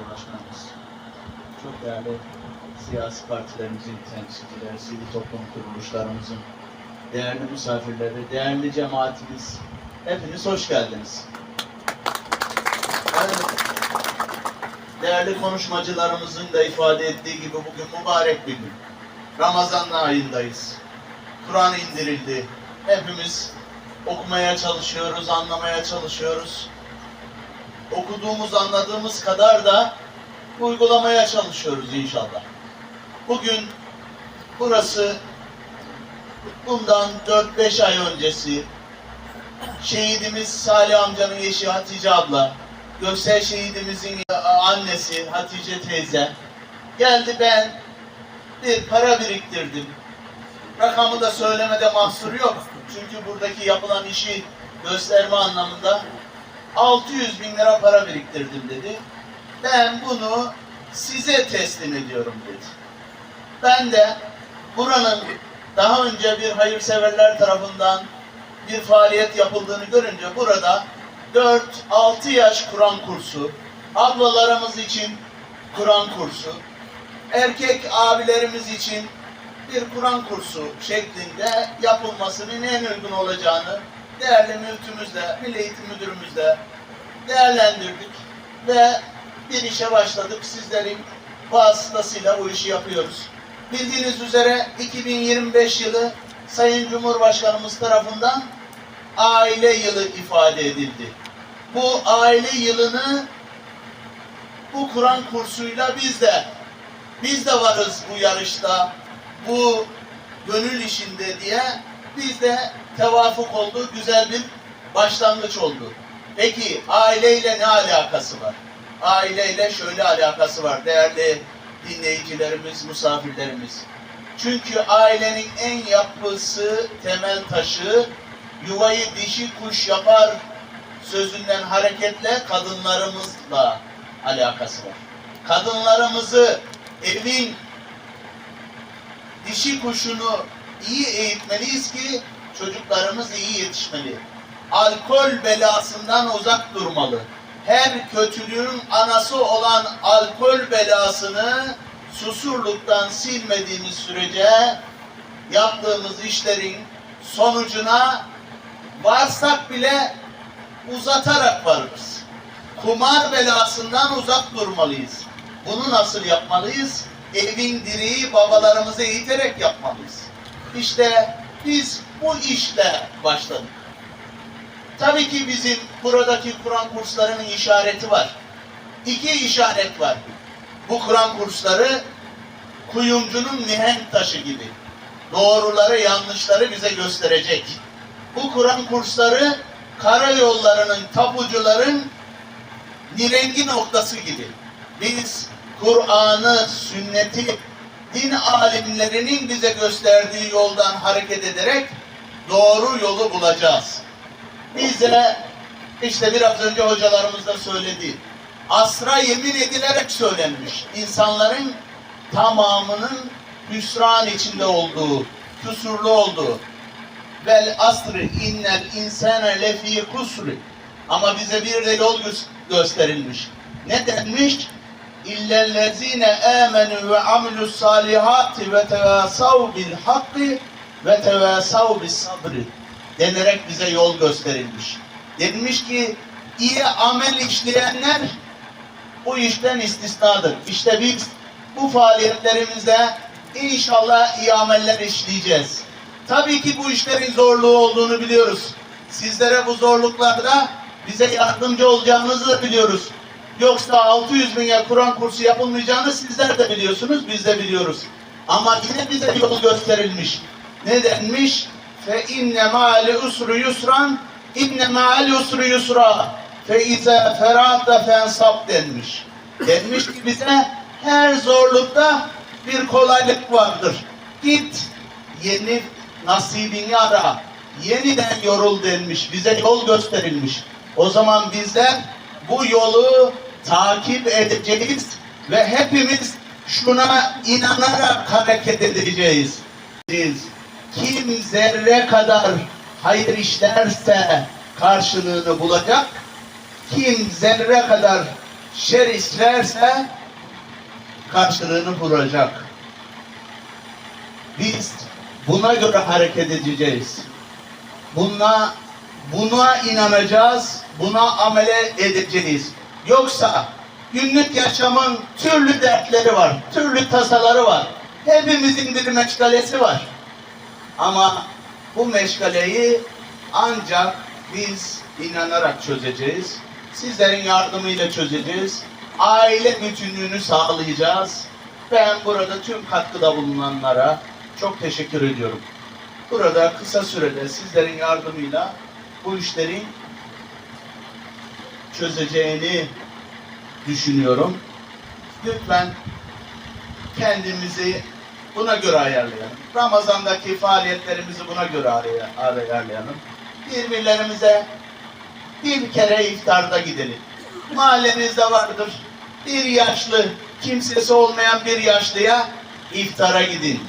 Belediye Başkanımız, çok değerli siyasi partilerimizin temsilcileri, sivil toplum kuruluşlarımızın değerli misafirleri, değerli cemaatimiz, hepiniz hoş geldiniz. Değerli konuşmacılarımızın da ifade ettiği gibi bugün mübarek bir gün. Ramazan ayındayız. Kur'an indirildi. Hepimiz okumaya çalışıyoruz, anlamaya çalışıyoruz. Okuduğumuz, anladığımız kadar da uygulamaya çalışıyoruz inşallah. Bugün burası bundan 4-5 ay öncesi şehidimiz Salih amcanın eşi Hatice abla, Göksel şehidimizin annesi Hatice teyze geldi ben bir para biriktirdim. Rakamı da söylemede mahsur yok. Çünkü buradaki yapılan işi gösterme anlamında 600 bin lira para biriktirdim dedi. Ben bunu size teslim ediyorum dedi. Ben de buranın daha önce bir hayırseverler tarafından bir faaliyet yapıldığını görünce burada 4-6 yaş Kur'an kursu, ablalarımız için Kur'an kursu, erkek abilerimiz için bir Kur'an kursu şeklinde yapılmasının en uygun olacağını değerli müftümüzle, Milli Eğitim Müdürümüzle değerlendirdik ve bir işe başladık. Sizlerin vasıtasıyla bu işi yapıyoruz. Bildiğiniz üzere 2025 yılı Sayın Cumhurbaşkanımız tarafından aile yılı ifade edildi. Bu aile yılını bu Kur'an kursuyla biz de biz de varız bu yarışta, bu gönül işinde diye biz de tevafuk oldu, güzel bir başlangıç oldu. Peki aileyle ne alakası var? Aileyle şöyle alakası var değerli dinleyicilerimiz, misafirlerimiz. Çünkü ailenin en yapısı, temel taşı, yuvayı dişi kuş yapar sözünden hareketle kadınlarımızla alakası var. Kadınlarımızı evin dişi kuşunu iyi eğitmeliyiz ki çocuklarımız iyi yetişmeli. Alkol belasından uzak durmalı. Her kötülüğün anası olan alkol belasını susurluktan silmediğimiz sürece yaptığımız işlerin sonucuna varsak bile uzatarak varırız. Kumar belasından uzak durmalıyız. Bunu nasıl yapmalıyız? Evin direği babalarımızı eğiterek yapmalıyız. İşte biz bu işle başladık. Tabii ki bizim buradaki Kur'an kurslarının işareti var. İki işaret var. Bu Kur'an kursları kuyumcunun mihenk taşı gibi. Doğruları, yanlışları bize gösterecek. Bu Kur'an kursları karayollarının, tapucuların nirengi noktası gibi. Biz Kur'an'ı, sünneti, din alimlerinin bize gösterdiği yoldan hareket ederek doğru yolu bulacağız. Bize işte biraz önce hocalarımız da söyledi. Asra yemin edilerek söylenmiş. İnsanların tamamının hüsran içinde olduğu, kusurlu olduğu. Vel asrı innel insane lefî kusri. Ama bize bir de yol gö- gösterilmiş. Ne denmiş? İllellezine amenu ve amilus salihati ve tevasav bil hakkı ve tevasav bis sabri denerek bize yol gösterilmiş. Denilmiş ki iyi amel işleyenler bu işten istisnadır. İşte biz bu faaliyetlerimizde inşallah iyi ameller işleyeceğiz. Tabii ki bu işlerin zorluğu olduğunu biliyoruz. Sizlere bu zorluklarda bize yardımcı olacağınızı da biliyoruz. Yoksa 600 bin Kur'an kursu yapılmayacağını sizler de biliyorsunuz, biz de biliyoruz. Ama yine bize yol gösterilmiş. Ne denmiş? Fe inne ma'al usru yusran, inne ma'al usru yusra. Fe ize ferata fensab denmiş. Denmiş ki bize her zorlukta bir kolaylık vardır. Git yeni nasibini ara. Yeniden yorul denmiş. Bize yol gösterilmiş. O zaman bizler bu yolu takip edeceğiz ve hepimiz şuna inanarak hareket edeceğiz. Kim zerre kadar hayır işlerse karşılığını bulacak. Kim zerre kadar şer isterse karşılığını bulacak. Biz buna göre hareket edeceğiz. Buna buna inanacağız, buna amele edeceğiz. Yoksa günlük yaşamın türlü dertleri var, türlü tasaları var. Hepimizin bir meşgalesi var. Ama bu meşgaleyi ancak biz inanarak çözeceğiz. Sizlerin yardımıyla çözeceğiz. Aile bütünlüğünü sağlayacağız. Ben burada tüm katkıda bulunanlara çok teşekkür ediyorum. Burada kısa sürede sizlerin yardımıyla bu işlerin çözeceğini düşünüyorum. Lütfen kendimizi buna göre ayarlayalım. Ramazandaki faaliyetlerimizi buna göre ayarlayalım. Birbirlerimize bir kere iftarda gidelim. Mahallemizde vardır. Bir yaşlı, kimsesi olmayan bir yaşlıya iftara gidin.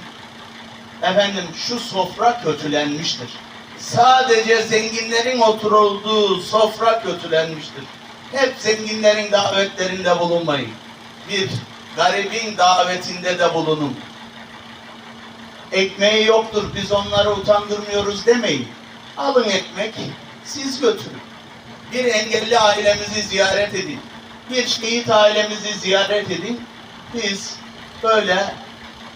Efendim şu sofra kötülenmiştir. Sadece zenginlerin oturulduğu sofra kötülenmiştir. Hep zenginlerin davetlerinde bulunmayın. Bir garibin davetinde de bulunun. Ekmeği yoktur, biz onları utandırmıyoruz demeyin. Alın ekmek, siz götürün. Bir engelli ailemizi ziyaret edin. Bir şehit ailemizi ziyaret edin. Biz böyle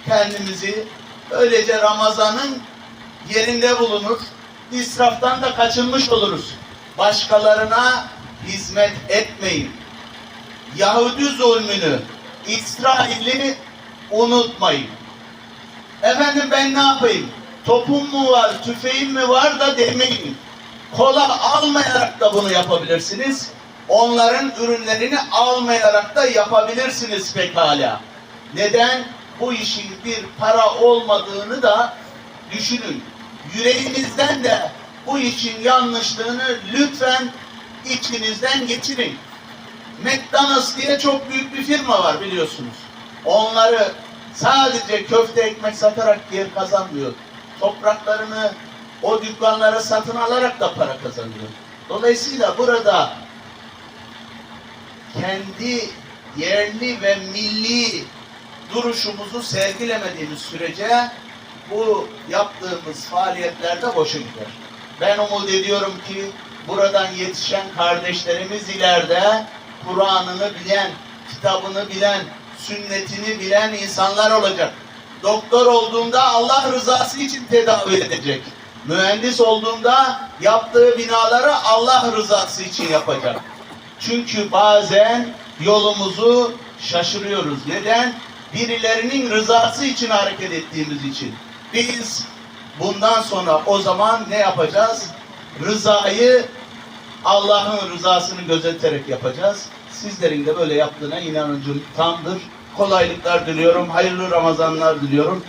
kendimizi böylece Ramazan'ın yerinde bulunur. İsraftan da kaçınmış oluruz. Başkalarına hizmet etmeyin. Yahudi zulmünü, İsrail'i unutmayın. Efendim ben ne yapayım? Topum mu var, tüfeğim mi var da demeyin. Kola almayarak da bunu yapabilirsiniz. Onların ürünlerini almayarak da yapabilirsiniz pekala. Neden? Bu işin bir para olmadığını da düşünün. Yüreğinizden de bu işin yanlışlığını lütfen içinizden geçirin. McDonald's diye çok büyük bir firma var biliyorsunuz. Onları sadece köfte ekmek satarak yer kazanmıyor. Topraklarını o dükkanlara satın alarak da para kazanıyor. Dolayısıyla burada kendi yerli ve milli duruşumuzu sergilemediğimiz sürece bu yaptığımız faaliyetlerde boşa gider. Ben umut ediyorum ki buradan yetişen kardeşlerimiz ileride Kur'an'ını bilen, kitabını bilen, sünnetini bilen insanlar olacak. Doktor olduğunda Allah rızası için tedavi edecek. Mühendis olduğunda yaptığı binaları Allah rızası için yapacak. Çünkü bazen yolumuzu şaşırıyoruz. Neden? Birilerinin rızası için hareket ettiğimiz için. Biz bundan sonra o zaman ne yapacağız? Rızayı Allah'ın rızasını gözeterek yapacağız. Sizlerin de böyle yaptığına inancım tamdır. Kolaylıklar diliyorum. Hayırlı Ramazanlar diliyorum.